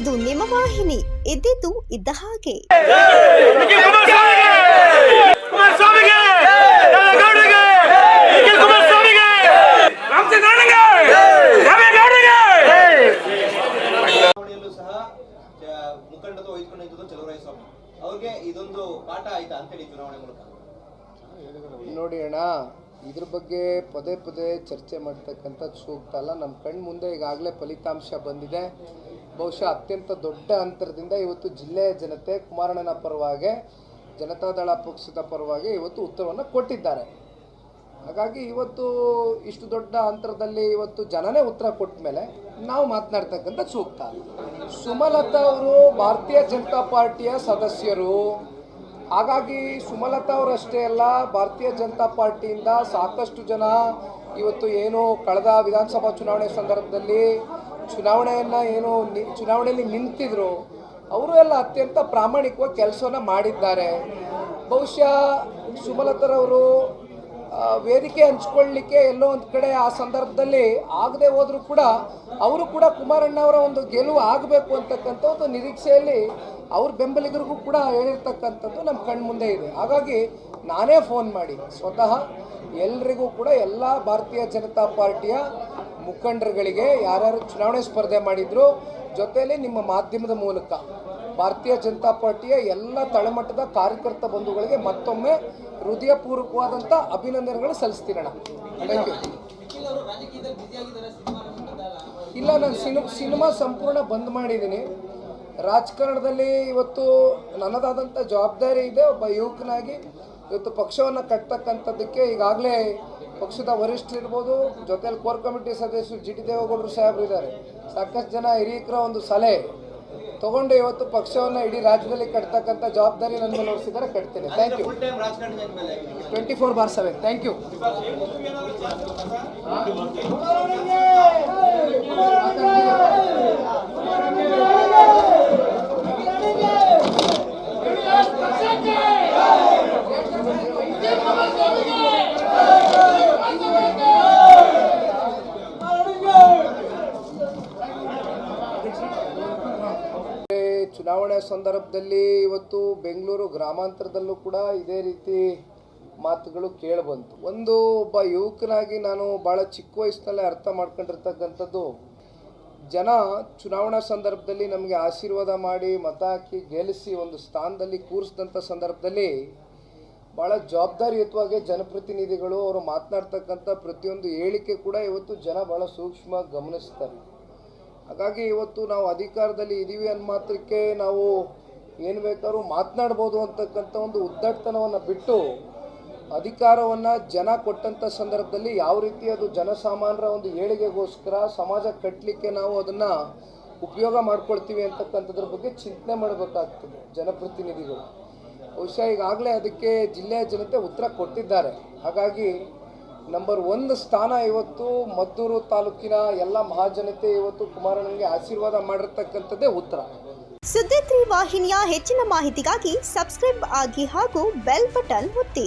ನಿಮ್ಮ ವಾಹಿನಿ. ಇದ್ದಿದ್ದು ಇದ್ದ ಹಾಗೆ. ಸಹ ಜ- ಮುಖಂಡತ್ವ ವಹಿಸಿಕೊಂಡಿದ್ದು ಚಲುವರಾಯ ಸ್ವಾಮಿ. ಅವ್ರಿಗೆ ಇದೊಂದು ಪಾಠ ಆಯ್ತಾ ಅಂತೇಳಿ ಚುನಾವಣೆ ಮೂಲಕ? ನೋಡಿ ಅಣ್ಣ ಇದ್ರ ಬಗ್ಗೆ ಪದೇ ಪದೇ ಚರ್ಚೆ ಮಾಡ್ತಕ್ಕಂಥದ್ದು ಸೂಕ್ತ ಅಲ್ಲ. ನಮ್ಮ ಕಣ್ಣು ಮುಂದೆ ಈಗಾಗಲೇ ಫಲಿತಾಂಶ ಬಂದಿದೆ. ಬಹುಶಃ ಅತ್ಯಂತ ದೊಡ್ಡ ಅಂತರದಿಂದ ಇವತ್ತು ಜಿಲ್ಲೆಯ ಜನತೆ ಕುಮಾರಣ್ಣನ ಪರವಾಗಿ ಜನತಾದಳ ಪಕ್ಷದ ಪರವಾಗಿ ಇವತ್ತು ಉತ್ತರವನ್ನು ಕೊಟ್ಟಿದ್ದಾರೆ. ಹಾಗಾಗಿ ಇವತ್ತು ಇಷ್ಟು ದೊಡ್ಡ ಅಂತರದಲ್ಲಿ ಇವತ್ತು ಜನನೇ ಉತ್ತರ ಕೊಟ್ಟ ಮೇಲೆ ನಾವು ಮಾತನಾಡ್ತಕ್ಕಂಥ ಸೂಕ್ತ. ಸುಮಲತಾ ಅವರು ಭಾರತೀಯ ಜನತಾ ಪಾರ್ಟಿಯ ಸದಸ್ಯರು. ಹಾಗಾಗಿ ಸುಮಲತಾ ಅವರಷ್ಟೇ ಅಲ್ಲ, ಭಾರತೀಯ ಜನತಾ ಪಾರ್ಟಿಯಿಂದ ಸಾಕಷ್ಟು ಜನ ಇವತ್ತು ಏನು ಕಳೆದ ವಿಧಾನಸಭಾ ಚುನಾವಣೆ ಸಂದರ್ಭದಲ್ಲಿ ಚುನಾವಣೆಯನ್ನು ಏನು ಚುನಾವಣೆಯಲ್ಲಿ ನಿಂತಿದ್ರು, ಅವರು ಎಲ್ಲ ಅತ್ಯಂತ ಪ್ರಾಮಾಣಿಕವಾಗಿ ಕೆಲಸವನ್ನು ಮಾಡಿದ್ದಾರೆ. ಬಹುಶಃ ಸುಮಲತಾರವರು ವೇದಿಕೆ ಹಂಚ್ಕೊಳ್ಳಿಕ್ಕೆ ಎಲ್ಲೋ ಒಂದು ಕಡೆ ಆ ಸಂದರ್ಭದಲ್ಲಿ ಆಗದೆ ಹೋದರೂ ಕೂಡ ಅವರು ಕೂಡ ಕುಮಾರಣ್ಣವರ ಒಂದು ಗೆಲುವು ಆಗಬೇಕು ಅಂತಕ್ಕಂಥ ಒಂದು ನಿರೀಕ್ಷೆಯಲ್ಲಿ ಅವ್ರ ಬೆಂಬಲಿಗರಿಗೂ ಕೂಡ ಹೇಳಿರ್ತಕ್ಕಂಥದ್ದು ನಮ್ಮ ಕಣ್ಣು ಮುಂದೆ ಇದೆ. ಹಾಗಾಗಿ ನಾನೇ ಫೋನ್ ಮಾಡಿ, ಸ್ವತಃ ಎಲ್ರಿಗೂ ಕೂಡ ಎಲ್ಲ ಭಾರತೀಯ ಜನತಾ ಪಾರ್ಟಿಯ ಮುಖಂಡರುಗಳಿಗೆ ಯಾರ್ಯಾರು ಚುನಾವಣೆ ಸ್ಪರ್ಧೆ ಮಾಡಿದ್ರು, ಜೊತೆಯಲ್ಲಿ ನಿಮ್ಮ ಮಾಧ್ಯಮದ ಮೂಲಕ. ಭಾರತೀಯ ಜನತಾ ಪಾರ್ಟಿಯ ಎಲ್ಲ ತಳಮಟ್ಟದ ಕಾರ್ಯಕರ್ತ ಬಂಧುಗಳಿಗೆ ಮತ್ತೊಮ್ಮೆ ಹೃದಯಪೂರ್ವಕವಾದಂಥ ಅಭಿನಂದನೆಗಳು ಯು ಇಲ್ಲ, ನಾನು ಸಿನಿ, ಸಿನಿಮಾ ಸಂಪೂರ್ಣ ಬಂದ್ ಮಾಡಿದ್ದೀನಿ. ರಾಜಕಾರಣದಲ್ಲಿ ಇವತ್ತು ನನ್ನದಾದಂಥ ಜವಾಬ್ದಾರಿ ಇದೆ. ಒಬ್ಬ ಯುವಕನಾಗಿ ಇವತ್ತು ಪಕ್ಷವನ್ನು ಕಟ್ತಕ್ಕಂಥದ್ದಕ್ಕೆ ಈಗಾಗಲೇ ಪಕ್ಷದ ವರಿಷ್ಠರಿರ್ಬೋದು ಜೊತೆಲಿ ಕೋರ್ ಕಮಿಟಿ ಸದಸ್ಯರು ಜಿ ಟಿ ದೇವೇಗೌಡರು ಸಾಹೇಬರು ಇದ್ದಾರೆ. ಸಾಕಷ್ಟು ಜನ ಹಿರಿಯಕರ ಒಂದು ಸಲಹೆ. ತಗೊಂಡು ಇವತ್ತು ಪಕ್ಷವನ್ನು ಇಡೀ ರಾಜ್ಯದಲ್ಲಿ ಕಟ್ತಕ್ಕಂಥ ಜವಾಬ್ದಾರಿ ನನ್ನ ಮೇಲೆ ಹೊರಿಸಿದ್ದಾರೆ ಕಟ್ತೇನೆ. Thank you twenty four bar seven thank you ಚುನಾವಣೆ ಸಂದರ್ಭದಲ್ಲಿ ಇವತ್ತು ಬೆಂಗಳೂರು ಗ್ರಾಮಾಂತರದಲ್ಲೂ ಕೂಡ ಇದೇ ರೀತಿ ಮಾತುಗಳು ಕೇಳಿಬಂತು. ಒಂದು ಒಬ್ಬ ಯುವಕನಾಗಿ ನಾನು ಭಾಳ ಚಿಕ್ಕ ವಯಸ್ಸಿನಲ್ಲೇ ಅರ್ಥ ಮಾಡ್ಕೊಂಡಿರ್ತಕ್ಕಂಥದ್ದು, ಜನ ಚುನಾವಣಾ ಸಂದರ್ಭದಲ್ಲಿ ನಮಗೆ ಆಶೀರ್ವಾದ ಮಾಡಿ ಮತ ಹಾಕಿ ಗೆಲ್ಲಿಸಿ ಒಂದು ಸ್ಥಾನದಲ್ಲಿ ಕೂರಿಸಿದಂಥ ಸಂದರ್ಭದಲ್ಲಿ ಭಾಳ ಜವಾಬ್ದಾರಿಯುತವಾಗಿ ಜನಪ್ರತಿನಿಧಿಗಳು ಅವರು ಮಾತನಾಡ್ತಕ್ಕಂಥ ಪ್ರತಿಯೊಂದು ಹೇಳಿಕೆ ಕೂಡ ಇವತ್ತು ಜನ ಭಾಳ ಸೂಕ್ಷ್ಮ ಗಮನಿಸ್ತಾರೆ. ಹಾಗಾಗಿ ಇವತ್ತು ನಾವು ಅಧಿಕಾರದಲ್ಲಿ ಇದ್ದೀವಿ ಅನ್ನ ಮಾತ್ರಕ್ಕೆ ನಾವು ಏನು ಬೇಕಾದ್ರೂ ಮಾತನಾಡ್ಬೋದು ಅಂತಕ್ಕಂಥ ಒಂದು ಉದ್ದಟ್ಟತನವನ್ನು ಬಿಟ್ಟು ಅಧಿಕಾರವನ್ನು ಜನ ಕೊಟ್ಟಂಥ ಸಂದರ್ಭದಲ್ಲಿ ಯಾವ ರೀತಿ ಅದು ಜನಸಾಮಾನ್ಯರ ಒಂದು ಏಳಿಗೆಗೋಸ್ಕರ ಸಮಾಜ ಕಟ್ಟಲಿಕ್ಕೆ ನಾವು ಅದನ್ನು ಉಪಯೋಗ ಮಾಡ್ಕೊಳ್ತೀವಿ ಅಂತಕ್ಕಂಥದ್ರ ಬಗ್ಗೆ ಚಿಂತನೆ ಮಾಡಬೇಕಾಗ್ತದೆ ಜನಪ್ರತಿನಿಧಿಗಳು. ಬಹುಶಃ ಈಗಾಗಲೇ ಅದಕ್ಕೆ ಜಿಲ್ಲೆಯ ಜನತೆ ಉತ್ತರ ಕೊಟ್ಟಿದ್ದಾರೆ. ಹಾಗಾಗಿ ನಂಬರ್ ಒಂದು ಸ್ಥಾನ ಇವತ್ತು ಮದ್ದೂರು ತಾಲೂಕಿನ ಎಲ್ಲ ಮಹಾಜನತೆ ಇವತ್ತು ಕುಮಾರಣ್ಣನಿಗೆ ಆಶೀರ್ವಾದ ಮಾಡಿರ್ತಕ್ಕಂಥದ್ದೇ ಉತ್ತರ. ಸುದ್ದಿ ವಾಹಿನಿಯ ಹೆಚ್ಚಿನ ಮಾಹಿತಿಗಾಗಿ ಸಬ್ಸ್ಕ್ರೈಬ್ ಆಗಿ ಹಾಗೂ ಬೆಲ್ ಬಟನ್ ಒತ್ತಿ.